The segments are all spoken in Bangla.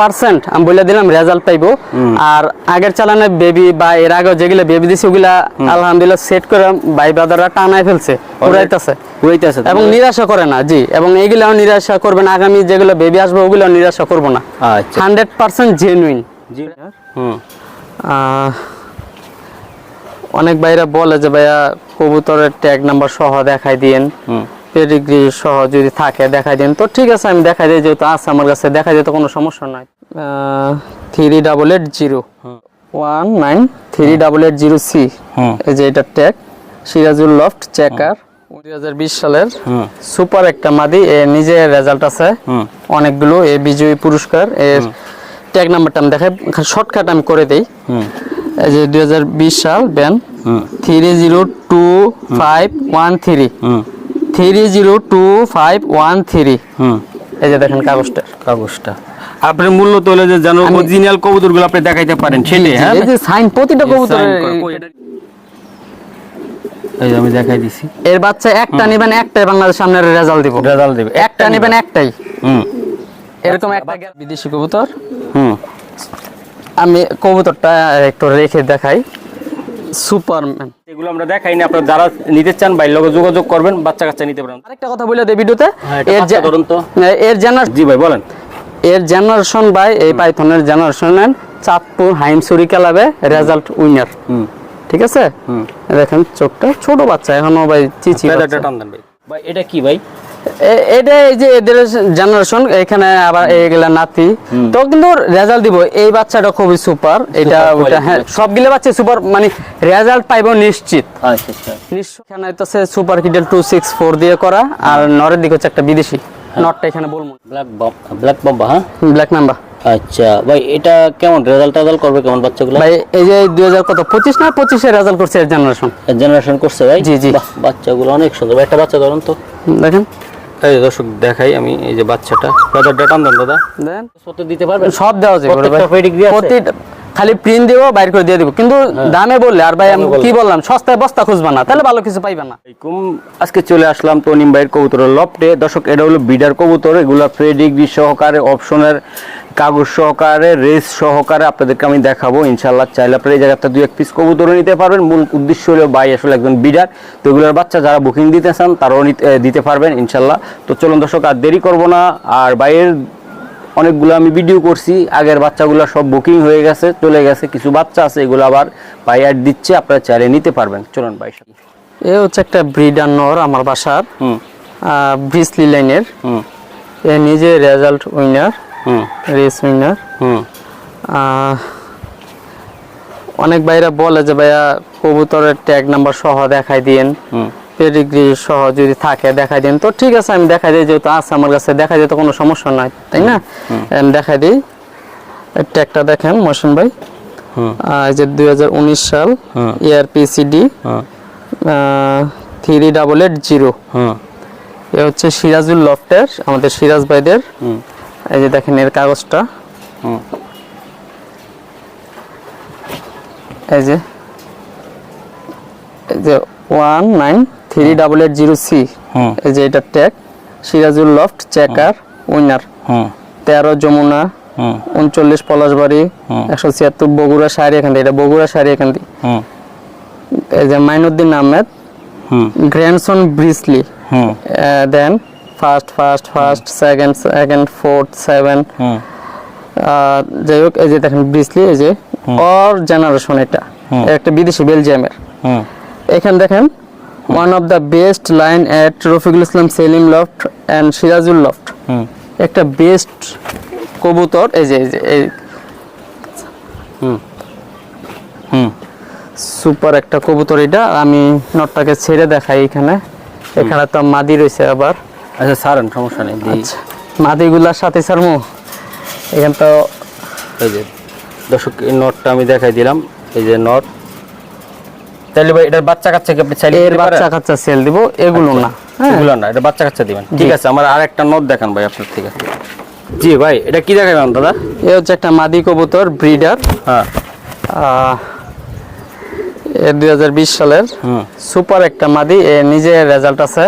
পার্সেন্ট আমি বলে দিলাম রেজাল্ট পাইবো। আর আগের চালানে বেবি বা এর আগে যেগুলো বেবি দিছে ওগুলা আলহামদুলিল্লাহ সেট করে ভাই ব্রাদাররা টানায় ফেলছে উড়াইতেছে উড়াইতেছে এবং নিরাশা করে না জি। এবং এইগুলাও নিরাশা করবে না আগামী যেগুলো বেবি আসবে ওগুলো নিরাশা করব না। আচ্ছা। হান্ড্রেড পার্সেন্ট জেনুইন জি। হুম। অনেক ভাইরা বলে যে ভাইয়া কবুতরের ট্যাগ নাম্বার সহ দেখাই দিয়েন। পেডিগ্রি সহ যদি থাকে দেখাই দিন। তো ঠিক আছে আমি দেখাই দিই যেহেতু আছে আমার কাছে দেখাই দিতে কোনো সমস্যা নাই। Three double eight zero one nine three double eight zero C এই যে এটা ট্যাগ সিরাজুল লফট চেকার দুই হাজার বিশ সালের হুম। সুপার একটা মাদি এ নিজে রেজাল্ট আছে। হুম। অনেকগুলো এ বিজয়ী পুরস্কার এর ট্যাগ নাম্বারটা আমি দেখাই শর্টকাট আমি করে দিই। হুম। এই যে দুই হাজার বিশ সাল band three zero two five one three হুম। Three zero two five one three হুম। এই যে দেখেন কাগজটা। কাগজটা। আপনার মূল্য তো হলো যে যেন অরিজিনাল কবুতরগুলো আপনি দেখাইতে পারেন সেটাই হ্যাঁ? এই যে সাইন প্রতিটা কবুতরের এই আমি দেখাই দিছি। এর বাচ্চা একটা নেবেন একটাই বাংলাদেশ সামনের রেজাল্ট দিব। রেজাল্ট দেবে একটা নেবেন। একটাই। হুম। এরকম একটা বিদেশি কবুতর। হুম। আমি কবুতরটা একটু রেখে দেখাই। সুপারম্যান। এগুলো আমরা দেখাই না আপনারা যারা নিতে চান বাইর লগে যোগাযোগ করবেন বাচ্চা কাচ্চা নিতে পারেন। আরেকটা কথা বলে দেই ভিডিওতে হ্যাঁ, এর তো। এর জেনার জি ভাই বলেন। এর জেনারেশন বাই এই পাইথনের জেনারেশন চাঁদপুর হাইমসুরি ক্লাবে রেজাল্ট উইনার ঠিক আছে? দেখেন চোখটা ছোট বাচ্চা এখনও ভাই চিচি। টান দেন ভাই। ভাই এটা কি ভাই? এটা এই যে এদের জেনারেশন এখানে আবার নাতি। তো কিন্তু রেজাল্ট দিব। এই বাচ্চাটা খুবই সুপার এটা ওটা হ্যাঁ সবগুলো বাচ্চা সুপার মানে রেজাল্ট পাইবো নিশ্চিত। আচ্ছা আচ্ছা। এখানে হইতেছে সুপার কিডেল টু সিক্স ফোর দিয়ে করা। আর নরের দিকে হচ্ছে একটা বিদেশি। নটটা এখানে বলব ব্ল্যাক ব্ল্যাক বম্বা হ্যাঁ? ব্ল্যাক নাম্বার আচ্ছা ভাই এটা কেমন রেজাল্ট টেজাল্ট করবে কেমন বাচ্চাগুলো? ভাই এই যে দুই হাজার কত পঁচিশ না পঁচিশে রেজাল্ট করছে জেনারেশন জেনারেশন করছে ভাই? জি, জি। বাচ্চাগুলো অনেক সুন্দর। একটা বাচ্চা ধরুন তো। দেখেন। এই দর্শক দেখাই আমি এই যে বাচ্চাটা। দাদা দেন দাদা। দেন। দিতে পারবেন? সব দেওয়া যাবে প্রত্যেকটা পেডিগ্রি আছে? প্রত্যেকটা খালি প্রিন্ট দিব বাইর করে দিয়ে দিব। কিন্তু দামে বললে আর ভাই আমি কি বললাম? সস্তায় বস্তা খুঁজবা না তাহলে ভালো কিছু পাইবা না। আজকে চলে আসলাম তনিম ভাইয়ের কবুতরের লফটে দর্শক এটা হলো বিডার কবুতর। এগুলো ফ্রেডিগ্রি সহকারে অপশনের কাগজ সহকারে রেস সহকারে আপনাদেরকে আমি দেখাবো ইনশাল্লাহ চাইলে আপনারা এই জায়গাতে দুই এক পিস কবুতরও নিতে পারবেন। মূল উদ্দেশ্য হলো ভাই আসলে একজন বিডার তো এগুলোর বাচ্চা যারা বুকিং দিতে চান তারাও নিতে- দিতে পারবেন ইনশাল্লাহ তো চলুন দর্শক আর দেরি করব না। আর ভাইয়ের অনেকগুলো আমি ভিডিও করছি। আগের বাচ্চাগুলো সব বুকিং হয়ে গেছে চলে গেছে। কিছু বাচ্চা আছে এগুলো আবার ভাই অ্যাড দিচ্ছে আপনারা চাইলে নিতে পারবেন। চলুন ভাই এ হচ্ছে একটা ব্রিডার নর আমার বাসার। হুম। ব্রিসলি লাইনের হুম। এ নিজে রেজাল্ট উইনার রেস উইনার। অনেক ভাইরা বলে যে ভাইয়া কবুতরের ট্যাগ নাম্বার সহ দেখাই দিয়েন। হুম। পেডিগ্রি সহ যদি থাকে দেখাই দিন তো ঠিক আছে আমি দেখাই দিই যেহেতু আছে আমার কাছে দেখাই দিতে কোনো সমস্যা নাই তাই না? আমি দেখাই দিই। ট্যাগটা দেখেন মহসিন ভাই। যে দু হাজার উনিশ সাল। ARPCD three double eight zero হুম। এ হচ্ছে সিরাজুল লফটের আমাদের সিরাজ ভাইদের। হুম। এই যে দেখেন এর কাগজটা। এই যে এই যে one nine three double eight zero C. এই যে এটা tag Sirajul loft checker winner হুম। তেরো যমুনা উনচল্লিশ পলাশবাড়ি। একশো ছিয়াত্তর বগুড়া শাড়ি এখান থেকে এটা বগুড়া শাড়ি এখান থেকে হুম। এই যে মাইনুদ্দিন আহমেদ হুম। গ্র্যান্ডসন ব্রিসলি হুম। Then first first first second second fourth seven যাই হোক এই যে দেখেন ব্রিসলি এই যে অর জেনারেশন এটা। একটা বিদেশি বেলজিয়ামের এখানে দেখেন one of the best line at Rafiqul Islam Selim loft and Sirajul loft একটা বেস্ট কবুতর এই যে এই যে এই হুম। হুম। সুপার একটা কবুতর এটা। আমি নটটাকে ছেড়ে দেখাই এখানে। এখানে তো মাদি রয়েছে আবার। আচ্ছা সারেন সমস্যা নেই আচ্ছা মাদিগুলার সাথে সারমু এখানে তো এই যে দর্শক এই নটটা আমি দেখাই দিলাম। এই যে নট। তাহলে ভাই এটার বাচ্চা কাচ্চা কি আপনি চাইলে এর বাচ্চা কাচ্চা সেল দিব এগুলো না। হ্যাঁ। এগুলো না এটা বাচ্চা কাচ্চা দিবেন। ঠিক আছে আমার আরেকটা নট দেখান ভাই আপনার থেকে। জি ভাই এটা কি দেখাবেন দাদা? এ হচ্ছে একটা মাদি কবুতর ব্রিডার হ্যাঁ। দুই হাজার বিশ সালের সুপার একটা মাদি এ নিজে রেজাল্ট আছে।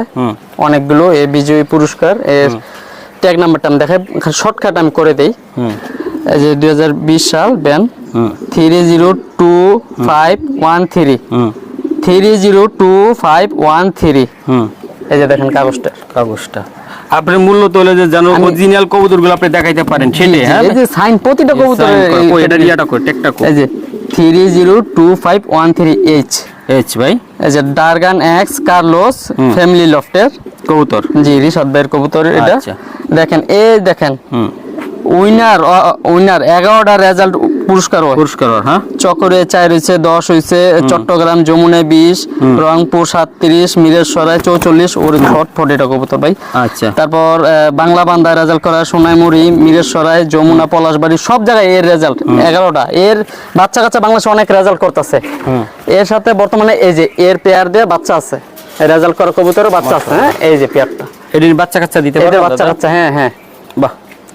অনেকগুলো এ বিজয়ী পুরস্কার এর ট্যাগ নাম্বারটা আমি দেখাই শর্টকাট আমি করে দেই। হুম। এই যে দুই হাজার বিশ সাল ban three zero two five one three three zero two five one three এই যে দেখেন কাগজটা। কাগজটা। আপনার মূল্য তো হলো যে যেন অরিজিনাল কবুতরগুলো আপনি দেখাইতে পারেন সেটাই হ্যাঁ? এই যে সাইন প্রতিটা কবুতরের এটা রিয়াটা কই টেকটা কই? এই যে three zero two five one three H H ভাই। এই যে ডারগান এক্স কার্লোস ফ্যামিলি লফটের কবুতর। জি রিশাদ ভাইয়ের কবুতর এটা। আচ্ছা। দেখেন এই দেখেন। উইনার উইনার এগারোটা রেজাল্ট পুরস্কার পুরস্কার হ্যাঁ চকরে চার হয়েছে দশ হয়েছে চট্টগ্রাম যমুনায় বিশ রংপুর সাতত্রিশ মিরেশ্বরায় চৌচল্লিশ ওর ফট এটা কবুতর ভাই। আচ্ছা। তারপর বাংলা বান্দায় রেজাল্ট করা সোনাইমুড়ি মিরেশ্বরায় যমুনা পলাশবাড়ি সব জায়গায় এর রেজাল্ট এগারোটা। এর বাচ্চা কাচ্চা বাংলাদেশে অনেক রেজাল্ট করতেছে। এর সাথে বর্তমানে এই যে এর পেয়ার দিয়ে বাচ্চা আছে। রেজাল্ট করা কবুতরের বাচ্চা আছে হ্যাঁ? এই যে পেয়ারটা এটির বাচ্চা কাচ্চা দিতে পারবে বাচ্চা কাচ্চা হ্যাঁ হ্যাঁ।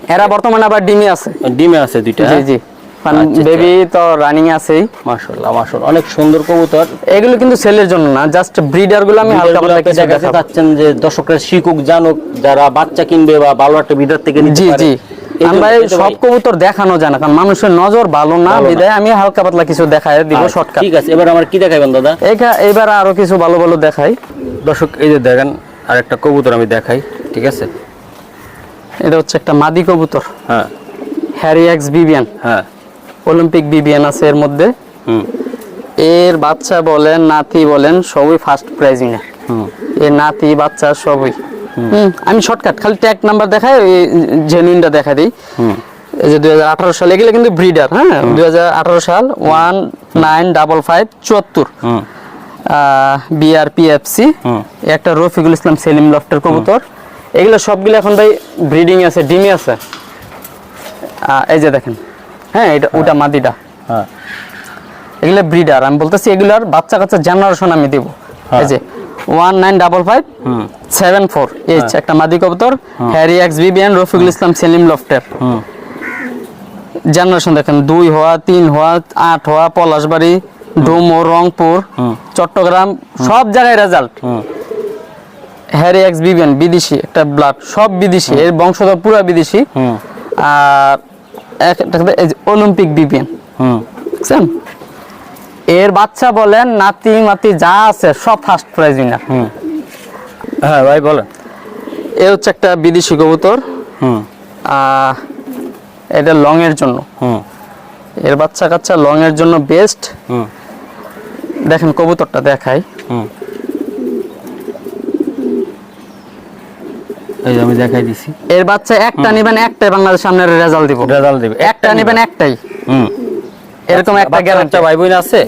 এরা বর্তমানে আবার ডিমি আছে। ডিমে আছে দুইটা জি জি। আচ্ছা, বেবি তো রানিং আছেই। মাশাআল্লাহ মাশাআল্লাহ। অনেক সুন্দর কবুতর। এগুলো কিন্তু সেলের জন্য না জাস্ট ব্রিডারগুলো আমি হালকা পাতলা কিছু দেখাতে চাচ্ছেন যে দর্শকরা শিখুক জানুক যারা বাচ্চা কিনবে বা ভালো একটা বিদার থেকে নিতে পারে জি। এই আমি জন্য- ভাই এই তো সব কবুতর দেখানো যায় না কারণ মানুষের নজর ভালো না বিদায় আমি হালকা পাতলা কিছু দেখায় দিব আচ্ছা, শর্টকাট ঠিক আছে এবার আমার কি দেখাইবেন দাদা? এইটা এবার আরও কিছু ভালো ভালো দেখাই। দর্শক এই যে দেখেন আর একটা কবুতর আমি দেখাই ঠিক আছে? এটা হচ্ছে একটা মাদি কবুতর। হ্যাঁ। হ্যারি এক্স বিবিয়ান হ্যাঁ। অলিম্পিক বিবিয়ান আছে এর মধ্যে। হুম। এর বাচ্চা বলেন নাতি বলেন সবই ফার্স্ট প্রাইজ হুম। এর নাতি বাচ্চা সবই। হুম, আমি শর্টকাট খালি ট্যাগ নাম্বার দেখাই ওই জেনুইনটা দেখা দিই। হুম। এই যে দু হাজার আঠারো সাল এগুলো কিন্তু ব্রিডার হ্যাঁ? দুই সাল ওয়ান নাইন ডাবল ফাইভ চুয়াত্তর। বিআরপিএফসি হুম। একটা রফিকুল ইসলাম সেলিম লফটের কবুতর। এগুলো সবগুলো এখন ভাই ব্রিডিং আছে ডিমে আছে। এই যে দেখেন হ্যাঁ এটা ওটা মাদিটা হ্যাঁ। এগুলো ব্রিডার আমি বলতেছি এগুলার বাচ্চা কাচ্চা জেনারেশন আমি দেব। এই যে one nine double five seven four H একটা মাদি কবুতর Harry x BBN Rafiqul Islam Selim লফটের generation দেখেন দুই হওয়া তিন হওয়া আট হওয়া পলাশবাড়ি ডোমো রংপুর চট্টগ্রাম সব জায়গায় রেজাল্ট হ্যারি এক্স বিবিএন বিদেশি একটা ব্লাড সব বিদেশি এর বংশধর পুরো বিদেশি। হুম। আর একটা অলিম্পিক বিবিএন। হুম। বুঝছেন? এর বাচ্চা বলেন নাতি মাতি যা আছে সব ফার্স্ট প্রাইজ উইনার হ্যাঁ ভাই বলেন। এ হচ্ছে একটা বিদেশি কবুতর। এটা লং এর জন্য। হুম। এর বাচ্চা কাচ্চা লং এর জন্য বেস্ট হুম। দেখেন কবুতরটা দেখাই। এই আমি দেখাই দিছি। এর বাচ্চা একটা নিবেন একটাই বাংলাদেশ সামনে রেজাল্ট দিব। রেজাল্ট দেবে একটা নিবেন একটাই। হুম। এরকম একটা গ্যারান্টি ভাই বোন আছে?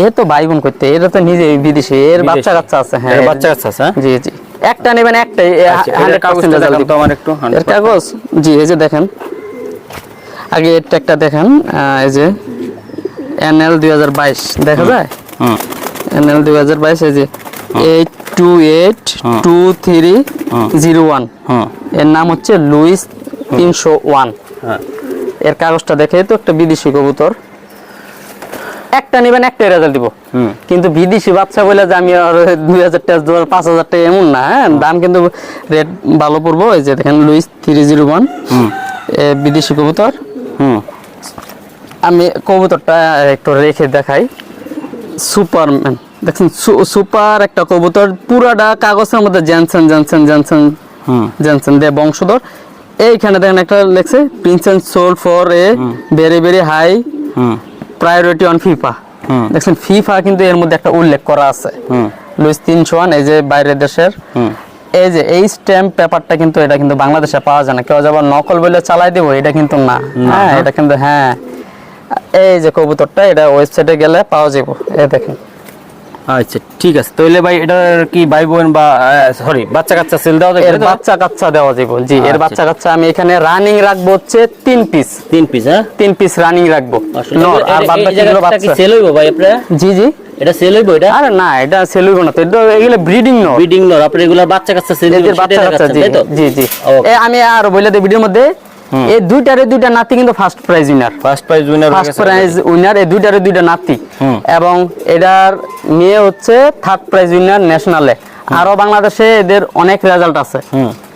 এ তো ভাই বোন করতে এটা তো নিজে বিদেশি এর বাচ্চা কাচ্চা আছে হ্যাঁ। এর বাচ্চা কাচ্চা আছে, হ্যাঁ? জি জি। একটা নেবেন একটাই আচ্ছা, এর হান্ড্রেড কাগজটা পার্সেন্ট দেখান রেজাল্ট তো আমার একটু, 100% কাগজ? জি এই যে দেখেন। আগে এর একটা দেখেন এই যে এনএল দুই হাজার বাইশ দেখা যায়? হুম। এনএল দুই হাজার বাইশ এই যে eight two eight two three zero ওয়ানের নাম হচ্ছে লুইস তিনশো ওয়ান। হ্যাঁ। এর কাগজটা দেখে তো একটা বিদেশি কবুতর। একটা নেবেন একটাই রেজাল্ট দিব। কিন্তু বিদেশি বাচ্চা বলে যে আমি আর দুই হাজার টাকা দেবো পাঁচ হাজার টাকা এমন না হ্যাঁ? দাম কিন্তু রেট ভালো পড়ব। এই যে দেখেন লুইস থ্রি জিরো ওয়ান বিদেশি কবুতর। হুম। আমি কবুতরটা একটু রেখে দেখাই। সুপারম্যান। দেখছেন সুপার একটা কবুতর পুরাটা কাগজের মধ্যে জেনসেন জেনসেন হুম। জেনসেন দে বংশধর। এইখানে দেখেন একটা লেখছে princess soul for a very very high priority on FIFA দেখছেন ফিফা কিন্তু এর মধ্যে একটা উল্লেখ করা আছে। লুইস তিনশো এই যে বাইরের দেশের। এই যে এই স্ট্যাম্প পেপারটা কিন্তু এটা কিন্তু বাংলাদেশে পাওয়া যায় না। কেউ যাবার নকল বলে চালাই দেবো এটা কিন্তু না। হ্যাঁ এটা কিন্তু হ্যাঁ। এই যে কবুতরটা এটা ওয়েবসাইটে গেলে পাওয়া যাবে। এ দেখেন। আচ্ছা ঠিক আছে। তাহলে ভাই এটার কি ভাই বোন বা সরি বাচ্চা কাচ্চা সেল দেওয়া যাবে এর বাচ্চা কাচ্চা দেওয়া যাবে জি এর আচ্ছা। বাচ্চা কাচ্চা আমি এখানে রানিং রাখব হচ্ছে তিন পিস তিন পিস হ্যাঁ? তিন পিস রানিং রাখব। আর বাদ বাকি গুলো বাচ্চা। সেল হইব ভাই আপনারা? জি জি। এটা সেল হইব এটা? আরে না এটা সেল হইব না তো। এটা এগুলো ব্রিডিং নর ব্রিডিং আপনি এগুলা বাচ্চা কাচ্চা সেল এদের বাচ্চা কাচ্চা জি জি আমি আর দিই ভিডিওর মধ্যে। এই দুইটারে দুইটা নাতি কিন্তু first prize winner first prize winner first prize winner এই দুইটারে দুইটা নাতি। এবং এটার মেয়ে হচ্ছে থার্ড প্রাইজ উইনার ন্যাশনালে আরও বাংলাদেশে এদের অনেক রেজাল্ট আছে।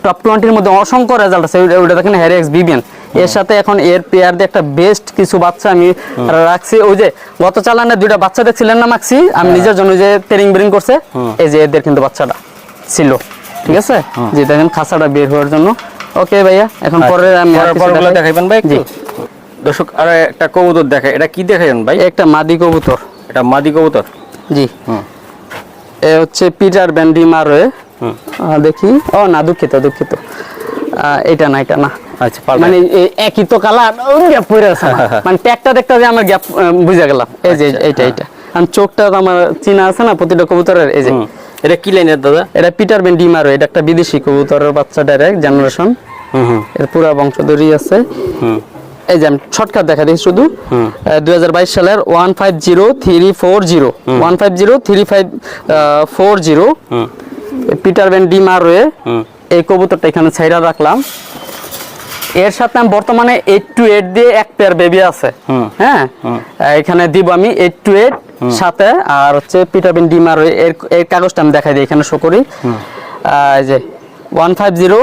টপ টোয়েন্টির মধ্যে অসংখ্য রেজাল্ট আছে। দেখেন বিবিএন এর সাথে এখন এর পেয়ার দিয়ে একটা বেস্ট কিছু বাচ্চা আমি রাখছি। ওই যে গত চালানে দুইটা বাচ্চা দেখছিলেন না মাখছি আমি নিজের জন্য যে তেরিং বেরিং করছে। এই যে এদের কিন্তু বাচ্চাটা ছিল। ঠিক আছে? যে দেখেন খাঁচাটা বের হওয়ার জন্য ওকে ভাইয়া এখন পরে আমি। দেখাইবেন ভাই জি। দর্শক আর একটা কবুতর দেখাই এটা কি দেখাইবেন ভাই? একটা মাদি কবুতর। এটা মাদি কবুতর? জি। হুম। এ হচ্ছে পিটার ব্যান্ডি মারোয়ে দেখি। ও না দুঃখিত দুঃখিত। এটা না এটা না। আচ্ছা মানে একই তো কালার গ্যাপ পড়ে আছে মানে ট্যাগটা দেখতে যে আমার গ্যাপ বুঝে গেলাম। এই যে আচ্ছা, এইটা এইটা। আর চোখটা তো আমার চিনা আছে না প্রতিটা কবুতরের এই যে। এটা কি লাইনের দাদা? এটা পিটার বেন ডিমারো এটা একটা বিদেশি কবুতরের বাচ্চা ডাইরেক্ট জেনারেশন হুম এর পুরা বংশধরই আছে। হুম। এই যে আমি শর্টকাট দেখা দিই শুধু। দুই বাইশ সালের one five zero three four zero one five zero three five four zero Peter Ben D হুম। এই কবুতরটা এখানে ছাইরা রাখলাম। এর সাথে আমি বর্তমানে এইট টু এইট দিয়ে এক পেয়ার বেবি আছে। হ্যাঁ? এখানে দিব আমি এইট টু এইট সাথে আর হচ্ছে পিটার ভ্যান ডি এর এর কাগজটা আমি দেখাই দিই এখানে শো করি। এই যে one five zero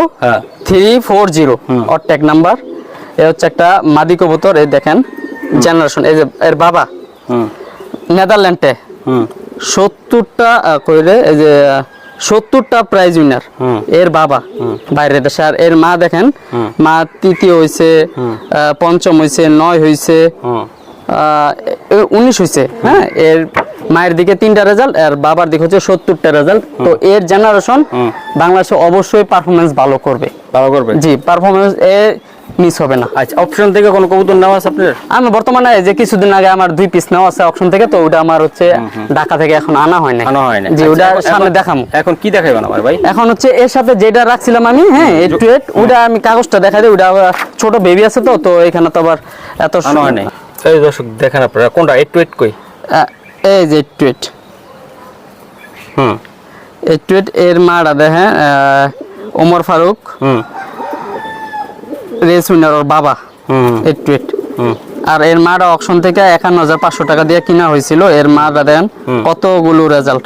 three four zero tag number. এ হচ্ছে একটা মাদি কবুতর এই দেখেন জেনারেশন এই যে এর বাবা। নেদারল্যান্ডে। সত্তরটা কইরে এই যে সত্তরটা প্রাইজ উইনার এর বাবা। বাইরের দেশে। আর এর মা দেখেন মা তৃতীয় হয়েছে পঞ্চম হয়েছে নয় হয়েছে উনিশ হয়েছে হ্যাঁ? এর মায়ের দিকে তিনটা রেজাল্ট আর বাবার দিকে হচ্ছে সত্তরটা রেজাল্ট তো এর জেনারেশন বাংলাদেশে অবশ্যই পারফরমেন্স ভালো করবে। ভালো করবে? জি পারফরমেন্স এ মিস হবে না। আচ্ছা অপশন থেকে কোনো কবুতর নেওয়া আছে আপনার? আমি বর্তমানে যে কিছুদিন আগে আমার দুই পিস নেওয়া আছে অপশন থেকে তো ওটা আমার হচ্ছে ঢাকা থেকে এখন আনা হয় না আনা হয় না জি আচ্ছা, ওটা সামনে দেখামু। এখন কি দেখাইবেন আমার ভাই? এখন হচ্ছে এর সাথে যেটা রাখছিলাম আমি হ্যাঁ এইট টু এইট ওটা আমি কাগজটা দেখাই দিই ওটা ছোট বেবি আছে তো তো এখানে তো আবার এত আনা হয় নাই। এই দর্শক দেখেন আপনারা কোনটা? এইট টু এইট কই? এই যে টু এইট হুম। এইট টু এইট এর মাটা দেখেন আহ, ওমর ফারুক। হুম। রেস উইনার ওর বাবা। হুম। এইট টু এইট আর এর মাটা অকশন থেকে একান্ন হাজার পাঁচশো টাকা দিয়ে কিনা হয়েছিল। এর মাটা দেন কতগুলো রেজাল্ট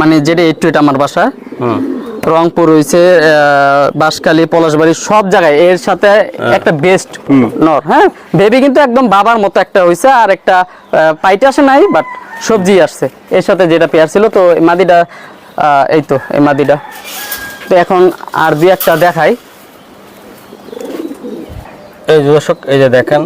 মানে যেটা এইট টু এইট আমার বাসায়। রংপুর হয়েছে বাঁশখালী পলাশবাড়ি সব জায়গায়। এর সাথে একটা বেস্ট নর হ্যাঁ? বেবি কিন্তু একদম বাবার মতো একটা হয়েছে আর একটা পাইটে আসে নাই বাট সবজি আসছে। এর সাথে যেটা পেয়ার ছিল তো এই মাদিটা এই তো এই মাদিটা। তো এখন আর দুই একটা দেখাই। এই যে দর্শক এই যে দেখেন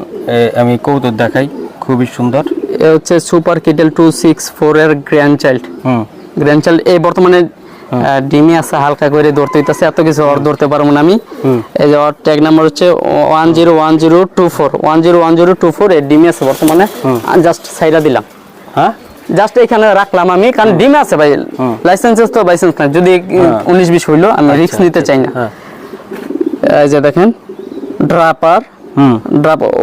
আমি কবুতর দেখাই খুবই সুন্দর। এ হচ্ছে super Kittel two six four এর গ্র্যান্ড চাইল্ড হুম গ্র্যান্ড চাইল্ড এই বর্তমানে ডিমি আছে হালকা করে দৌড়তে হইতেছে এত কিছু ওর দৌড়তে পারব না আমি। এই যে ওর ট্যাগ নাম্বার হচ্ছে one zero one zero two four one zero one zero two four এই ডিমি আছে বর্তমানে। জাস্ট সাইডা দিলাম। হ্যাঁ? জাস্ট এখানে রাখলাম আমি কারণ ডিমে আছে ভাই। লাইসেন্স তো লাইসেন্স না যদি উনিশ বিশ হইল আমি রিস্ক নিতে চাই না। হ্যাঁ। এই যে দেখেন Draper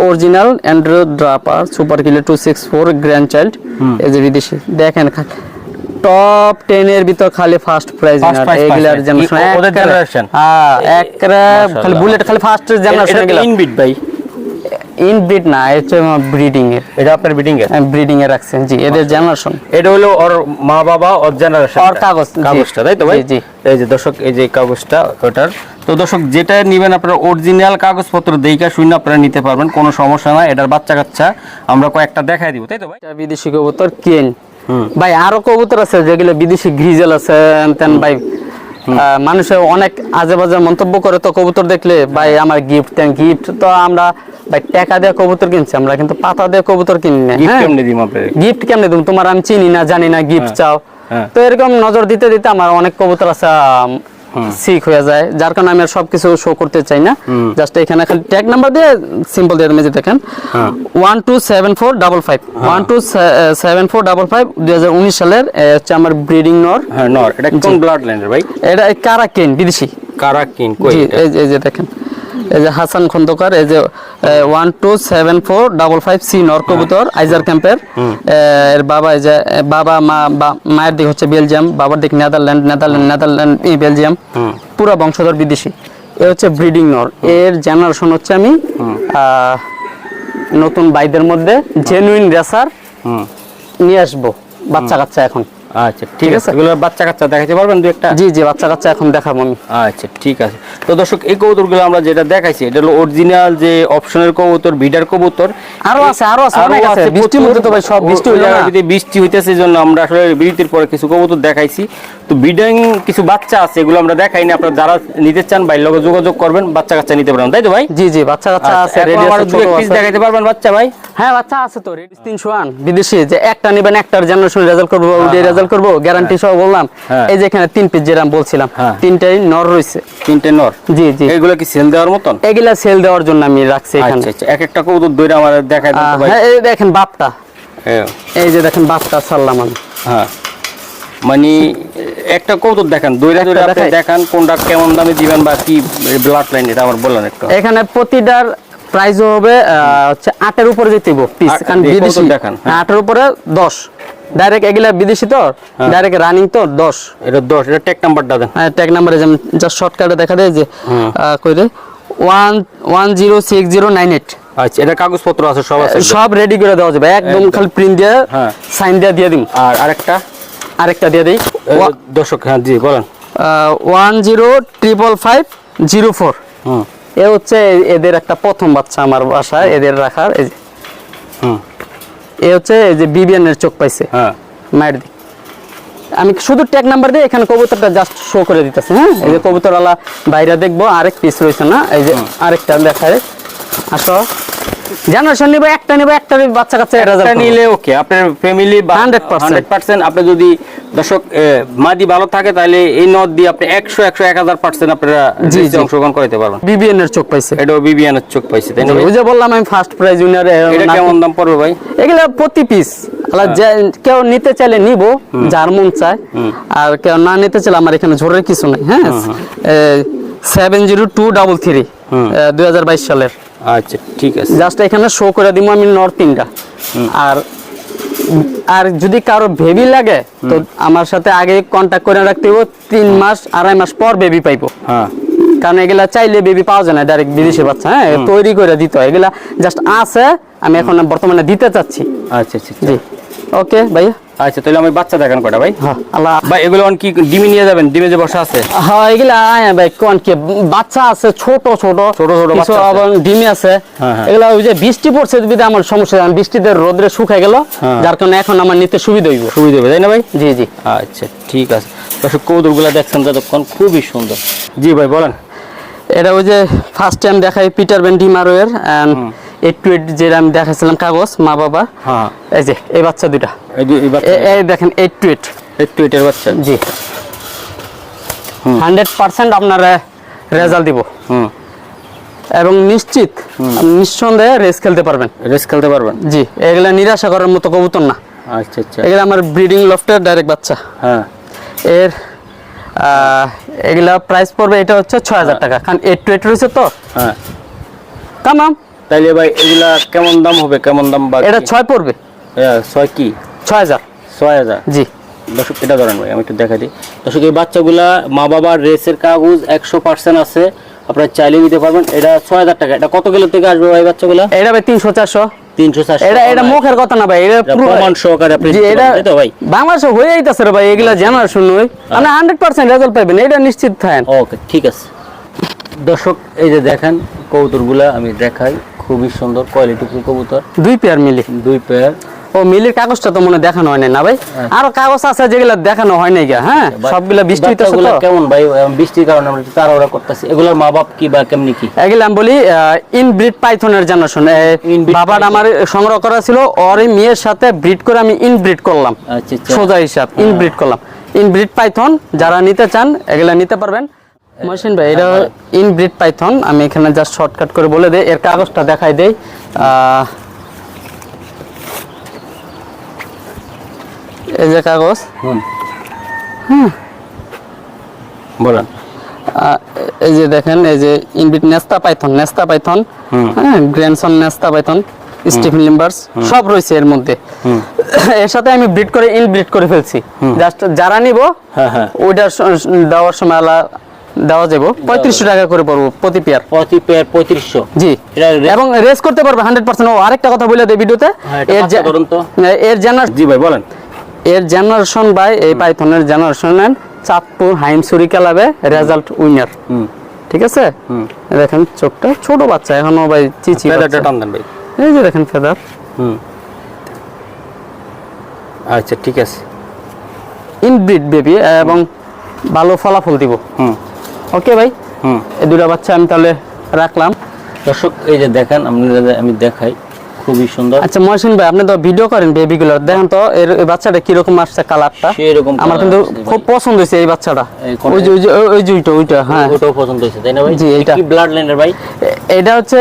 original android Draper super kilo two six four grandchild এই যে বিদেশি দেখেন টপ এর ভিতর খালি ফার্স্ট প্রাইজ এগুলার জেনারেশন ওদের? হ্যাঁ একরা খালি বুলেট খালি ফার্স্ট জেনারেশন ইনবিট ভাই। ইন ব্রিড না এটা ব্রিডিং এর। এটা আপনার বিডিং এর? ব্রিডিং এ রাখছেন জি এদের জেনারেশন এটা হলো ওর মা বাবা ওর জেনারেশন ওর কাগজ, কাগজটা তাই তো ভাই? জি, জি। এই যে দর্শক এই যে কাগজটা ওটার তো দর্শক যেটা নেবেন আপনারা অরিজিনাল কাগজপত্র দেইকা শুনে আপনারা নিতে পারবেন কোনো সমস্যা না এটার বাচ্চা কাচ্চা আমরা কয়েকটা দেখাই দিব তাই তো ভাই? বিদেশি কবুতর কেন ভাই আরও কবুতর আছে যেগুলো বিদেশি গ্রিজেল আছে তেন ভাই মানুষে অনেক আজে বাজে মন্তব্য করে তো কবুতর দেখলে ভাই আমার গিফট দেন গিফট তো আমরা ভাই টাকা দিয়ে কবুতর কিনছি আমরা কিন্তু পাতা দিয়ে কবুতর কিনি না গিফট হ্যাঁ? কেমনে দিম আপনার গিফট কেমনে তুমি তোমার আমি চিনি না জানি না গিফট চাও। হ্যাঁ। তো এরকম নজর দিতে দিতে আমার অনেক কবুতর আছে সিক হয়ে যায়। যার কারণে আমি আর সবকিছু শো করতে চাই না। জাস্ট এখানে খালি ট্যাগ নাম্বার দিয়ে সিম্পল দিয়ে মেজে দেখেন। হ্যাঁ। One two seven four double five one two seven four double five দুই হাজার উনিশ সালের হচ্ছে আমার ব্রিডিং নর। হ্যাঁ নর। এটা কোন ব্লাড লাইনের ভাই? এটা কারাকেন বিদেশি। কই এই যে- এই যে দেখেন। এই যে হাসান খন্দকার এই যে one two seven four double five C নর আইজার ক্যাম্পের। এর বাবা এই যে বাবা মা বা- মায়ের দিক হচ্ছে বেলজিয়াম বাবার দিক নেদারল্যান্ড নেদারল্যান্ড নেদারল্যান্ড ই, বেলজিয়াম পুরো বংশধর বিদেশি। এ হচ্ছে ব্রিডিং নর। এর জেনারেশন হচ্ছে আমি নতুন বাইদের মধ্যে জেনুইন রেসার নিয়ে আসব বাচ্চা কাচ্চা এখন। আচ্ছা ঠিক আছে। এগুলো বাচ্চা কাচ্চা দেখাতে পারবেন দু একটা? জি জি বাচ্চা কাচ্চা এখন দেখাবো আমি। আচ্ছা ঠিক আছে। তো দর্শক এই কবুতরগুলো আমরা যেটা দেখাইছি এটা হলো অরিজিনাল যে অপশনের কবুতর বিডার কবুতর। আরও আছে আরও আছে অনেক আছে। বৃষ্টির মধ্যে তো ভাই সব বৃষ্টি হইল না? যদি বৃষ্টি হইতেছে জন্য আমরা আসলে বিরতির পরে কিছু কবুতর দেখাইছি। তো বিডাং কিছু বাচ্চা আছে এগুলো আমরা দেখাইনি আপনারা যারা নিতে চান ভাই লগে যোগাযোগ করবেন বাচ্চা কাচ্চা নিতে পারবেন। তাই তো ভাই? জি জি বাচ্চা কাচ্চা আচ্ছা, আছে রেডি আছে। দেখাইতে পারবেন বাচ্চা ভাই? হ্যাঁ বাচ্চা আছে তো রেডি তিনশো আন। বিদেশি যে একটা নেবেন একটার জেনারেশন রেজাল্ট করব রেজাল্ট করব গ্যারান্টি সহ বললাম। হ্যাঁ। এই যে এখানে তিন পিস যেটা আমি বলছিলাম হ্যাঁ। তিনটাই নর রয়েছে। তিনটে নর? জি জি। এগুলো কি সেল দেওয়ার মতন? এগুলা সেল দেওয়ার জন্য আমি রাখছি এখানে। আচ্ছা আচ্ছা এক একটা দইরা আমার দেখাই হ্যাঁ এই দেখেন বাপটা। হ্যাঁ। এই যে দেখেন বাপটা ছাড়লাম আমি হ্যাঁ। মানে একটা কৌতুক দেখান দইরা দইরা আপনি দেখান কোনটা কেমন দামে দিবেন বা কি ব্লাড লাইন এটা আমার বলেন একটু। এখানে প্রতিটার প্রাইস হবে হচ্ছে আটের উপরে যেতে পিস কারণ বিদেশি দেখান? হ্যাঁ। আটের উপরে দশ। ডাইরেক্ট এগুলা বিদেশি তো? ডাইরেক্ট রানিং তো? দশ। এটা দশ এটা টেক নাম্বারটা দেন। হ্যাঁ ট্যাগ নাম্বারে যেমন জাস্ট শর্টকাটে দেখা দেয় যে। আহ, কইরে one one zero six zero nine eight আচ্ছা এটা কাগজপত্র আছে সব আছে। সব রেডি করে দেওয়া যাবে। একদম। খালি প্রিন্ট দিয়ে হ্যাঁ। সাইন দিয়ে দিয়ে দিন আর আরেকটা? আরেকটা দিয়ে দিই। দর্শক হ্যাঁ জি বলেন। One zero triple five zero four হুম। এ হচ্ছে এদের একটা প্রথম বাচ্চা আমার বাসায় এদের রাখার এই যে। হুম এ হচ্ছে এই যে বিবিয়ানের চোখ পাইছে। হ্যাঁ। মায়ের দিক। আমি শুধু ট্যাগ নাম্বার দিয়ে এখানে কবুতরটা জাস্ট শো করে দিতেছি হ্যাঁ? এই যে কবুতরওয়ালা বাইরে দেখব আরেক পিস রয়েছে না? এই যে আরেকটা দেখায়। আসো। জেনারেশন নিবো একটা নিবো একটা বাচ্চা কাচ্চা এটা নিলে ওকে আপনার ফ্যামিলি 100% হান্ড্রেড পার্সেন্ট আপনি যদি দর্শক মাদি ভালো থাকে তাহলে এই নদ দিয়ে আপনি একশো একশো এক হাজার পার্সেন্ট আপনারা জি। অংশগ্রহণ করতে পারবেন। বিবিএন এর চোখ পাইছে। এটাও বিবিয়ানের চোখ পাইছে তাই না ওই যে বললাম আমি ফার্স্ট প্রাইজ উইনার এটা কেমন দাম পড়বে ভাই? এগুলা প্রতি পিস কেউ নিতে চাইলে নিব যার মন চায়। আর কেউ না নিতে চাইলে আমার এখানে ঝোরের কিছু নাই হ্যাঁ? Seven zero two double three দুই হাজার বাইশ সালের। আচ্ছা ঠিক আছে। জাস্ট এখানে শো করে দিব আমি নর্থ তিনটা। আর আর যদি কারও বেবি লাগে তো আমার সাথে আগে কন্ট্যাক্ট করে রাখতে হবে তিন মাস আড়াই মাস পর বেবি পাইবো। হ্যাঁ। কারণ এগুলা চাইলে বেবি পাওয়া যায় না ডাইরেক্ট বিদেশি বাচ্চা হ্যাঁ তৈরি করে দিতে হয়। এগুলা জাস্ট আছে আমি এখন বর্তমানে দিতে চাচ্ছি। আচ্ছা আচ্ছা আচ্ছা। জি। ওকে ভাইয়া। আচ্ছা তাহলে আমি বাচ্চা দেখান কটা ভাই? হ্যাঁ আল্লাহ ভাই এগুলো অন কি ডিমে নিয়ে যাবেন? ডিমে যে বসা আছে? হ্যাঁ এগুলা আয় ভাই কোন কি বাচ্চা আছে ছোট ছোট। ছোট ছোট বাচ্চা। আবার ডিমে আছে। হ্যাঁ, হ্যাঁ। এগুলা ওই যে বৃষ্টি পড়ছে আমার সমস্যা হয়। বৃষ্টিতে রোদ্রে শুকায় গেল। যার কারণে এখন আমার নিতে সুবিধা হইব। সুবিধা হবে তাই না ভাই? জি জি। আচ্ছা ঠিক আছে। দর্শক কৌতুকগুলো দেখছেন যতক্ষণ খুবই সুন্দর। জি ভাই বলেন। এটা ওই যে ফার্স্ট টাইম দেখাই পিটার বেন ডিমারোয়ের এন্ড এইট টু এইট যেটা আমি দেখাইছিলাম কাগজ মা বাবা হ্যাঁ। এই যে এই বাচ্চা এই দেখেন এইট টু এইট একটু এটার বাচ্চা। জি। হান্ড্রেড পার্সেন্ট আপনার রেজাল্ট দিব। হুম। এবং নিশ্চিত নিঃসন্দেহে রেস খেলতে পারবেন। রেস খেলতে পারবেন। জি এগুলা নিরাশা করার মতো কবুতর না। আচ্ছা আচ্ছা। এগুলা আমার ব্রিডিং লফটের ডাইরেক্ট বাচ্চা। হ্যাঁ। এর এগুলা প্রাইস পড়বে এটা হচ্ছে ছয় হাজার টাকা। কারণ এইট টু এইট রয়েছে তো। হ্যাঁ। তামাম তাইলে ভাই এগুলা কেমন দাম হবে? কেমন দাম বা এটা ছয় পড়বে। হ্যাঁ, ছয় কি? ছয় হাজার। ছয় হাজার? জি। দর্শক এটা ধরেন ভাই আমি একটু দেখা দিই। দর্শক এই বাচ্চাগুলা মা বাবার রেসের কাগজ একশো পার্সেন্ট আছে। আপনারা চাইলে নিতে পারবেন। এটা ছয় হাজার টাকা। এটা কত কিলো থেকে আসবে ভাই বাচ্চাগুলা? এটা ভাই তিনশো চারশো। তিনশো চারশো। এটা এটা মুখের কথা না ভাই এটা এটা প্রমাণ সহকারে আপনি এটা তো ভাই? বাংলাদেশে হয়ে যাইতেছে রে ভাই এগুলা জেনারেশন হান্ড্রেড পার্সেন্ট রেজাল্ট এটা নিশ্চিত থাকেন। ওকে ঠিক আছে। দর্শক এই যে দেখেন কবুতরগুলা আমি দেখাই। খুবই সুন্দর কোয়ালিটিফুল কবুতর। দুই পেয়ার মিলি। দুই পেয়ার ও মিলির কাগজটা তো মনে দেখানো হয় না ভাই? আচ্ছা। আরও কাগজ আছে যেগুলা দেখানো হয় নাই গা হ্যাঁ? সবগুলা বৃষ্টি তো। কেমন ভাই? বৃষ্টির কারণে আমরা একটু তাড়াহুড়া করতেছি। এগুলোর মা বাপ কি বা কেমনি কি? এগুলা আমি বলি ইনব্রিড পাইথনের জেনারেশন Inbreed বাবার আমার সংগ্রহ করা ছিল ওর মেয়ের সাথে ব্রিড করে আমি ইনব্রিড করলাম। আচ্ছা আচ্ছা। সোজা হিসাব ইনব্রিড করলাম। ইনব্রিড পাইথন যারা নিতে চান এগুলা নিতে পারবেন। মহসিন ভাই এটা ইনব্রিড পাইথন আমি এখানে জাস্ট শর্টকাট করে বলে দেই এর কাগজটা দেখাই দেই। এই যে কাগজ। হুম। বলেন। এই যে দেখেন এই যে ইনবিট নেস্তা পাইথন নেস্তা পাইথন হ্যাঁ grandson Nesta Python Stephen Limbers সব রয়েছে এর মধ্যে। এর সাথে আমি ব্রিড করে ইনব্রিড করে ফেলছি। জাস্ট যারা নিব হ্যাঁ হ্যাঁ। ওইটার দেওয়ার সময় আলা দেওয়া যাব। পঁয়ত্রিশশো টাকা করে পড়ব প্রতি পেয়ার। প্রতি পেয়ার পঁয়ত্রিশশো। জি। এবং রেস করতে পারবে হান্ড্রেড পার্সেন্ট ও আরেকটা কথা বলে দেয় ভিডিওতে। হ্যাঁ, এর জেনার জি ভাই বলেন। এর জেনারেশন বাই এই পাইথনের জেনারেশনের চাঁদপুর হাইমসুরি ক্লাবে রেজাল্ট উইনার হুম। ঠিক আছে? হুম। দেখেন চোখটা ছোট বাচ্চা এখনও ভাই চিচি ভাই। এই যে দেখেন ফেদার হুম। আচ্ছা ঠিক আছে। ইনব্রিড বেবি এবং ভালো ফলাফল দিব। হুম। ওকে ভাই। হুম। এই দুটা বাচ্চা আমি তাহলে রাখলাম। দর্শক এই যে দেখেন আপনাদের আমি দেখাই খুবই সুন্দর। আচ্ছা মহসিন ভাই আপনি তো ভিডিও করেন বেবিগুলো দেখেন তো এর বাচ্চাটা কীরকম আসছে কালারটা সেরকম আমার কিন্তু খুব পছন্দ হয়েছে এই বাচ্চাটা। ওই যে ওই যে ওই- ওই যে ওইটা ওইটা হ্যাঁ। ওটাও পছন্দ হয়েছে তাই না ভাই? জি, এইটা। কি ব্লাড লাইনের ভাই? এটা হচ্ছে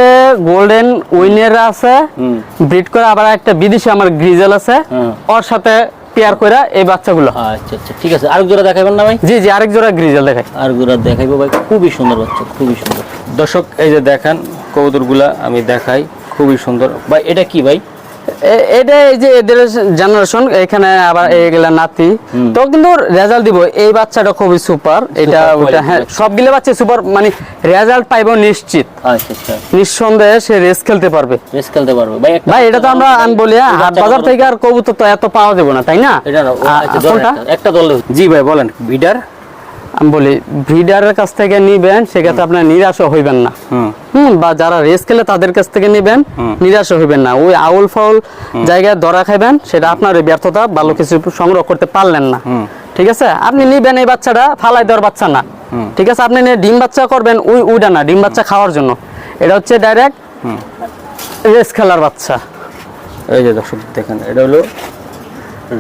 গোল্ডেন উইনের আছে হুম। ব্রিড করে আবার একটা বিদেশি আমার গ্রিজেল আছে। ওর সাথে পেয়ার কইরা এই বাচ্চাগুলো। আচ্ছা আচ্ছা ঠিক আছে। আরেক জোড়া দেখাবেন না ভাই? জি জি আরেক জোড়া গ্রিজেল দেখাই। আর জোড়া দেখাইবো ভাই। খুবই সুন্দর বাচ্চা খুবই সুন্দর। দর্শক এই যে দেখেন কবুতরগুলা আমি দেখাই খুবই সুন্দর। ভাই এটা কি ভাই? এটা এই যে এদের জেনারেশন এখানে আবার এগুলা নাতি। তো কিন্তু রেজাল্ট দিব এই বাচ্চাটা খুবই সুপার এটা ওটা হ্যাঁ সবগুলো বাচ্চা সুপার মানে রেজাল্ট পাইবো নিশ্চিত। আচ্ছা আচ্ছা। নিঃসন্দেহে সে রেস খেলতে পারবে। রেস খেলতে পারবে। ভাই এটা তো আমরা আমি বলি হ্যাঁ, হাট বাজার থেকে আর কবুতর তো এত পাওয়া যাবে না তাই না? এটা একটা দল জি ভাই বলেন। বিডার আমি বলি ব্রিডারের কাছ থেকে নিবেন সেক্ষেত্রে আপনার নিরাশ হইবেন না। হুম। বা যারা রেস খেলে তাদের কাছ থেকে নিবেন। নিরাশ হইবেন না। ওই আউল ফাউল জায়গায় ধরা খাইবেন সেটা আপনার ওই ব্যর্থতা ভালো কিছু সংগ্রহ করতে পারলেন না। ঠিক আছে? আপনি নিবেন এই বাচ্চাটা ফালাই দেওয়ার বাচ্চা না। ঠিক আছে? আপনি ডিম বাচ্চা করবেন ওই উইটা না ডিম বাচ্চা খাওয়ার জন্য। এটা হচ্ছে ডাইরেক্ট রেস খেলার বাচ্চা। এই যে দর্শক দেখেন এটা হলো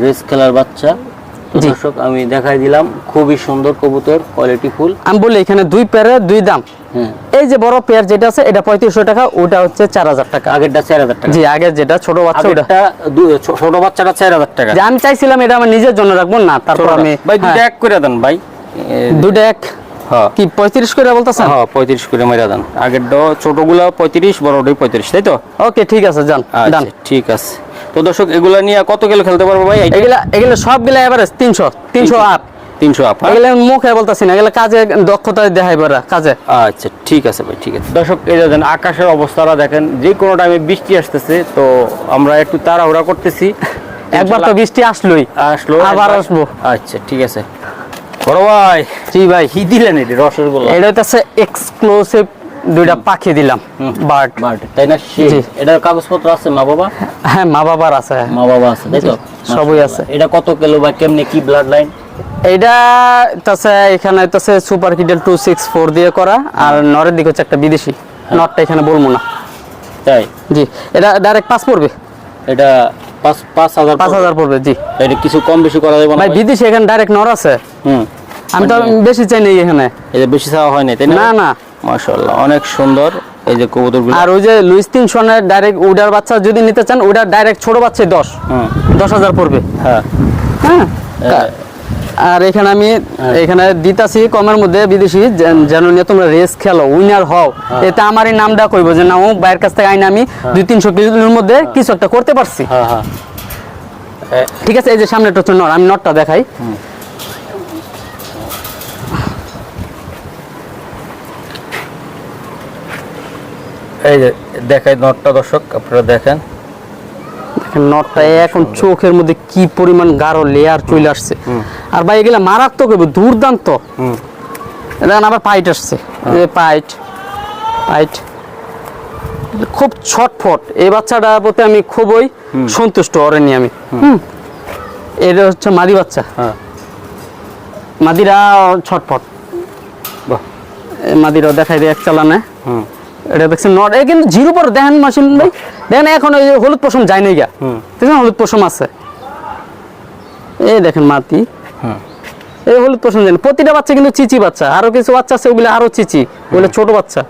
রেস খেলার বাচ্চা। দর্শক আমি দেখাই দিলাম খুবই সুন্দর কবুতর কোয়ালিটি ফুল আমি বলি এখানে দুই পেয়ারে দুই দাম। হ্যাঁ। এই যে বড় পেয়ার যেটা আছে এটা পঁয়ত্রিশশো টাকা ওটা হচ্ছে চার হাজার টাকা। আগেরটা চার হাজার টাকা। জি আগের যেটা ছোট বাচ্চা ওটা। ছোট বাচ্চাটা চার হাজার টাকা। যে আমি চাইছিলাম এটা আমার নিজের জন্য রাখব না তারপর আমি ভাই দুইটা হ্যাঁ, এক করে দেন ভাই। দুটা এক। কি পঁয়ত্রিশ করে বলতেছেন? হ্যাঁ পঁয়ত্রিশ করে মেরা দেন। আগেরটা ছোটগুলা পঁয়ত্রিশ বড়টাই পঁয়ত্রিশ তাই তো? ওকে ঠিক আছে যান ডান। আচ্ছা ঠিক আছে। তো দর্শক এগুলা নিয়ে কত কিলো খেলতে পারব ভাই? এগুলা এগুলা সবগুলা এভারেজ তিনশো তিনশো আপ তিনশো আপ হ্যাঁ? এগুলা মুখে বলতেছি না এগুলা কাজে দক্ষতা দেখাইব এরা কাজে। আচ্ছা ঠিক আছে ভাই ঠিক আছে। দর্শক এই দেখেন আকাশের অবস্থাটা দেখেন যে কোনো টাইমে বৃষ্টি আসতেছে তো আমরা একটু তাড়াহুড়া করতেছি। একবার তো বৃষ্টি আসলোই আসলো আবার আসব। আচ্ছা ঠিক আছে। বড় ভাই। জি ভাই। কি দিলেন এটি রসের গোলা এটা হচ্ছে এক্সক্লুসিভ দুইটা পাখি দিলাম বার্ড। বাট তাই না? এটার কাগজপত্র আছে মা বাবা হ্যাঁ মা বাবার আছে। মা বাবা আছে তাই তো? সবই আছে। এটা কত কিলো বা কেমনে কি ব্লাড লাইন এইটা তাছে এখানে তাছে super Kittel two six four দিয়ে করা আর নরের দিকে হচ্ছে একটা বিদেশি। নটটা এখানে বলব না। তাই? জি এটা ডাইরেক্ট পাস পড়বে? এটা পাঁচ পাঁচ হাজার পাঁচ হাজার পড়বে জি। এটা কিছু কম বেশি করা যাবে না ভাই? বিদেশি এখানে ডাইরেক্ট নর আছে। হুম। আমি তো বেশি চাই না এখানে। এই যে বেশি চাওয়া হয় না তাই না? না মাশাআল্লাহ অনেক সুন্দর এই যে কবুতরগুলো। আর ওই যে লুইস তিন সনের ডাইরেক্ট উডার বাচ্চা যদি নিতে চান ওটার ডাইরেক্ট ছোট বাচ্চা দশ। হুম। দশ হাজার পড়বে। হ্যাঁ। হ্যাঁ? হ্যাঁ। আর এখানে আমি এখানে দিতাছি কমের মধ্যে বিদেশি যেন নিয়ে তোমরা রেস খেলো উইনার হও। এতে আমারই নামটা কইবো যে না ও বাইরের কাছ থেকে আইনে আমি দুই তিনশো কিলোর মধ্যে কিছু একটা করতে পারছি। হ্যাঁ হ্যাঁ। ঠিক আছে এই যে সামনে নর আমি নটটা দেখাই। এই দেখাই নটটা দর্শক আপনারা দেখেন। দেখেন নটটা এখন চোখের মধ্যে কি পরিমাণ গাঢ় লেয়ার চলে আসছে। আর ভাই এগুলা মারাত্মক দুর্দান্ত। দেখেন আবার পাইট আসছে। যে পাইট পাইট। খুব ছটফট। এই বাচ্চাটার প্রতি আমি খুবই সন্তুষ্ট ওরে নিয়ে আমি। হুম। এটা হচ্ছে মাদি বাচ্চা। হ্যাঁ। মাদিরা ছটফট। মাদিরাও দেখাই দেয় এক চালানে। হুম। এটা দেখছেন নট কিন্তু জিরো পর দেখেন ভাই। দেখেন এখন ওই হলুদ পশম যায় নাই গা। দেখছেন হলুদ পশম আছে। এই দেখেন হুম। এই হলুদ পশম জানি প্রতিটা বাচ্চা কিন্তু চিচি বাচ্চা। আরও কিছু বাচ্চা আছে ওগুলো আরও চিচি। ওগুলো ছোট বাচ্চা।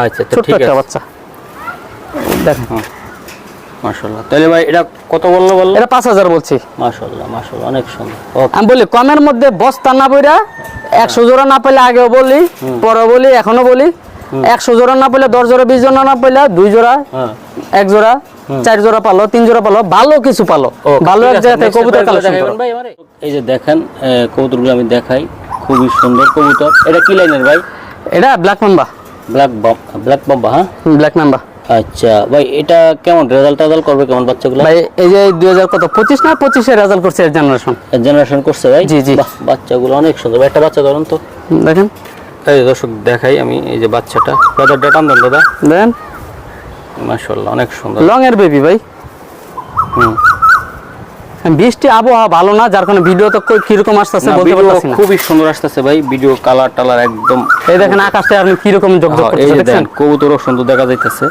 আচ্ছা ঠিক একটা বাচ্চা। দেখেন। মাশাআল্লাহ। তাহলে ভাই এটা কত বলল বলল? এটা পাঁচ হাজার বলছি। মাশাআল্লাহ মাশাআল্লাহ অনেক সুন্দর। আমি বলি কমের মধ্যে বস্তা না বইরা একশো জোড়া না পেলে আগেও বলি পরে বলি এখনও বলি। একশো জোড়া না পেলে দশ জোড়া বিশ জোড়া না পেলে দুই জোড়া হ্যাঁ। এক জোড়া চার জোড়া পালো তিন জোড়া পালো ভালো কিছু পালো। ভালো এক আছে, জায়গা থেকে next কবুতর কালেকশন? এই যে দেখেন কবুতরগুলো আমি দেখাই খুবই সুন্দর কবুতর। এটা কি লাইনের ভাই? এটা black mamba black black mamba হ্যাঁ? ব্ল্যাক মাম্বা আচ্ছা ভাই এটা কেমন? রেজাল্ট টেজাল্ট করবে কেমন বাচ্চাগুলো? ভাই এই যে দুই হাজার কত? পঁচিশ না পঁচিশে রেজাল্ট করছে জেনারেশন জেনারেশন করছে ভাই? জি, জি। বাচ্চাগুলো অনেক সুন্দর। একটা বাচ্চা ধরুন তো। দেখেন। এই দর্শক দেখাই আমি এই যে বাচ্চাটা। ব্রাদারটা টান দেন দাদা। দেখেন মাশাআল্লাহ অনেক সুন্দর। লং এর বেবি ভাই। হুম। বৃষ্টি আবহাওয়া ভালো না যার কারণে ভিডিও তো কীরকম আসতেছে বলতে পারতেছি না। খুবই সুন্দর আসতেছে ভাই ভিডিও কালার টালার একদম এই দেখেন আকাশটা আপনি কীরকম জগজগ হ্যাঁ, করতেছে দেখছেন? দেন কবুতরও সুন্দর দেখা যাইতেছে।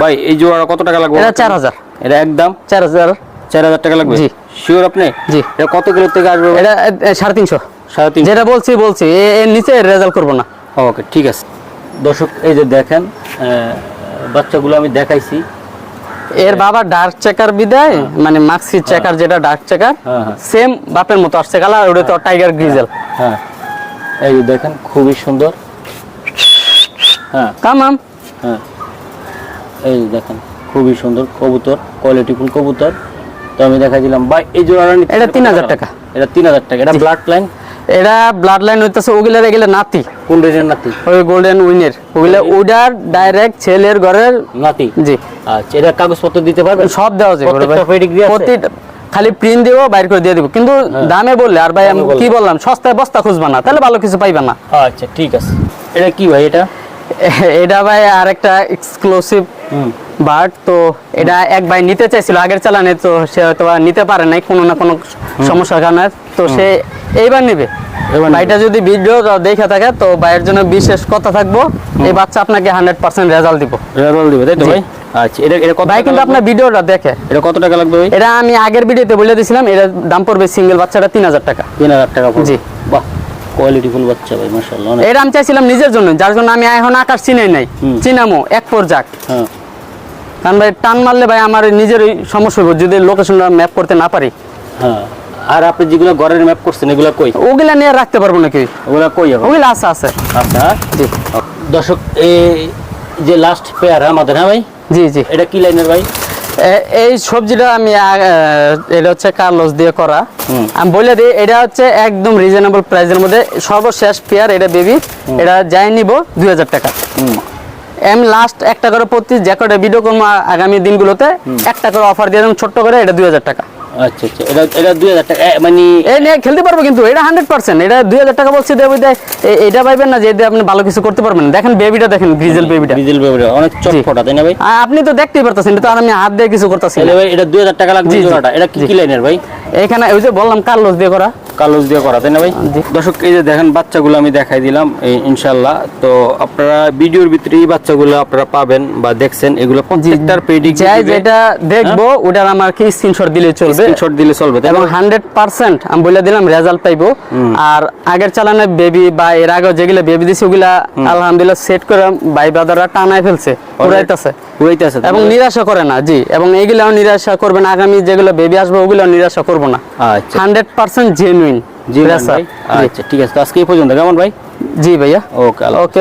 ভাই এই জোড়া কত টাকা লাগবে? এটা চার হাজার। এটা একদম? চার হাজার। চার হাজার টাকা লাগবে? জি। শিওর আপনি? জি। এটা কত কিলো থেকে আসবে এটা সাড়ে তিনশো। সাড়ে তিন যেটা বলছি বলছি। এর নিচে রেজাল্ট করব না। ওকে ঠিক আছে। দর্শক এই যে দেখেন বাচ্চাগুলো আমি দেখাইছি। এর বাবা ডার্ক চেকার বিদায় মানে মাক্সি চেকার যেটা ডার্ক চেকার হ্যাঁ, হ্যাঁ। সেম বাপের মতো আসছে কালার ওটা তো টাইগার গ্রিজেল হ্যাঁ এই যে দেখেন খুবই সুন্দর। হ্যাঁ। কামাম হ্যাঁ। এই দেখেন খুবই সুন্দর কবুতর কোয়ালিটিফুল কবুতর। তো আমি দেখাই দিলাম ভাই এই জোড়াটা নিতে এটা 3000 টাকা। এটা তিন হাজার টাকা এটা ব্লাড লাইন এটা ব্লাড লাইন হইতেছে ওগুলার এগুলো নাতি। কোন রেঞ্জের নাতি? ওই গোল্ডেন উইনের ওগুলা ওইটার ডাইরেক্ট ছেলের ঘরের নাতি? জি। আচ্ছা এটা কাগজপত্র দিতে পারবে সব দেওয়া যাবে প্রত্যেকটা আছে? প্রতিটা খালি প্রিন্ট দিব বাইর করে দিয়ে দিব। কিন্তু দামে বললে আর ভাই আমি কি বললাম সস্তায় বস্তা খুঁজবা না তাহলে ভালো কিছু পাইবা না। আচ্ছা ঠিক আছে। এটা কি ভাই এটা? এটা ভাই আরেকটা এক্সক্লুসিভ হুম। বাট তো এটা এক ভাই নিতে চাইছিল আগের চালানে তো সে হয়তো নিতে পারে নাই কোনো না কোনো সমস্যার কারণে। তো সে এইবার নেবে। ভাইটা যদি ভিডিও দেখে থাকে তো ভাইয়ের জন্য বিশেষ কথা থাকব এই বাচ্চা আপনাকে হান্ড্রেড পার্সেন্ট রেজাল্ট দিব। রেজাল্ট দিবে তাই তো ভাই? আচ্ছা এটা এটা কত ভাই কিন্তু আপনার ভিডিওটা দেখে। এটা কত টাকা লাগবে ভাই? এটা আমি আগের ভিডিওতে বলে দিয়েছিলাম এর দাম পড়বে সিঙ্গেল বাচ্চাটা তিন হাজার টাকা। তিন হাজার টাকা। জি। বাহ কোয়ালিটিফুল বাচ্চা ভাই মাশাআল্লাহ এটা আমি চাইছিলাম নিজের জন্য যার জন্য আমি এখন আকাশ চিনাই নাই। চিনামো এক পর যাক হ্যাঁ। কারণ ভাই টান মারলে ভাই আমার নিজেরই সমস্যা হবে যদি লোকেশনটা ম্যাপ করতে না পারি। হ্যাঁ আর আপনি যেগুলো ঘরের ম্যাপ করছেন এগুলো কই? ওগুলা নিয়ে রাখতে পারব নাকি ওগুলো কই ওগুলা আছে আছে। আচ্ছা জি। দর্শক এই যে লাস্ট পেয়ার আমাদের হ্যাঁ ভাই? জি জি। এটা কি লাইনের ভাই? এই সবজিটা আমি এটা হচ্ছে কার্লস দিয়ে করা। আমি বলে দিই এটা হচ্ছে একদম রিজনেবল প্রাইসের মধ্যে সর্বশেষ পেয়ার এটা বেবি এটা যাই নিব দুই হাজার টাকা। আমি লাস্ট একটা করে প্রতি জ্যাকেটে ভিডিও করব আগামী দিনগুলোতে একটা করে অফার দিয়ে দেবো ছোট্ট করে এটা দুই হাজার টাকা। আচ্ছা আচ্ছা। এটা এটা দুই হাজার টাকা মানে এই নিয়ে খেলতে পারব কিন্তু এটা হান্ড্রেড পার্সেন্ট এটা দুই হাজার টাকা বলছি দেবো এটা পাইবেন না যে আপনি ভালো কিছু করতে পারবেন দেখেন বেবিটা দেখেন গ্রিজেল বেবিটা ডিজেল ব্যবহার অনেক চটপটা তাই না ভাই? আপনি তো দেখতেই পারতেছেন এটা তো আমি হাত দিয়ে কিছু করতেছি ভাই এটা দুই হাজার টাকা লাগবে জি, জি। জোড়াটা। এটা কি কি লাইনের ভাই? এখানে ওই যে বললাম কার্লস দিয়ে করা। কালোজ দিয়ে করা তাই না ভাই? দর্শক এই যে দেখেন বাচ্চাগুলো আমি দেখাই দিলাম এই ইনশাল্লাহ তো আপনারা ভিডিওর ভিতরে এই বাচ্চাগুলো আপনারা পাবেন বা দেখছেন এগুলো প্রত্যেকটার পেডিগ্রি যেটা দেখব ওটার আমার কি স্ক্রিনশট দিলে চলবে। স্ক্রিনশট দিলে চলবে এবং না? হান্ড্রেড পার্সেন্ট আমি বলে দিলাম রেজাল্ট পাইবো। আর আগের চালানে বেবি বা এর আগে যেগুলো বেবি দিছে ওগুলা আলহামদুলিল্লাহ সেট করে ভাই বাদাররা টানায় ফেলছে উড়াইতেছে পুরাইতে আছে এবং নিরাশা করে না জি। এবং এগুলাও নিরাশা করবে না আগামী যেগুলো বেবি আসবে ওগুলো নিরাশা করব না। আচ্ছা। হান্ড্রেড পার্সেন্ট জেনুইন জি। আচ্ছা ঠিক আছে। তো আজকে এই পর্যন্ত কেমন ভাই? জি ভাইয়া। ওকে ওকে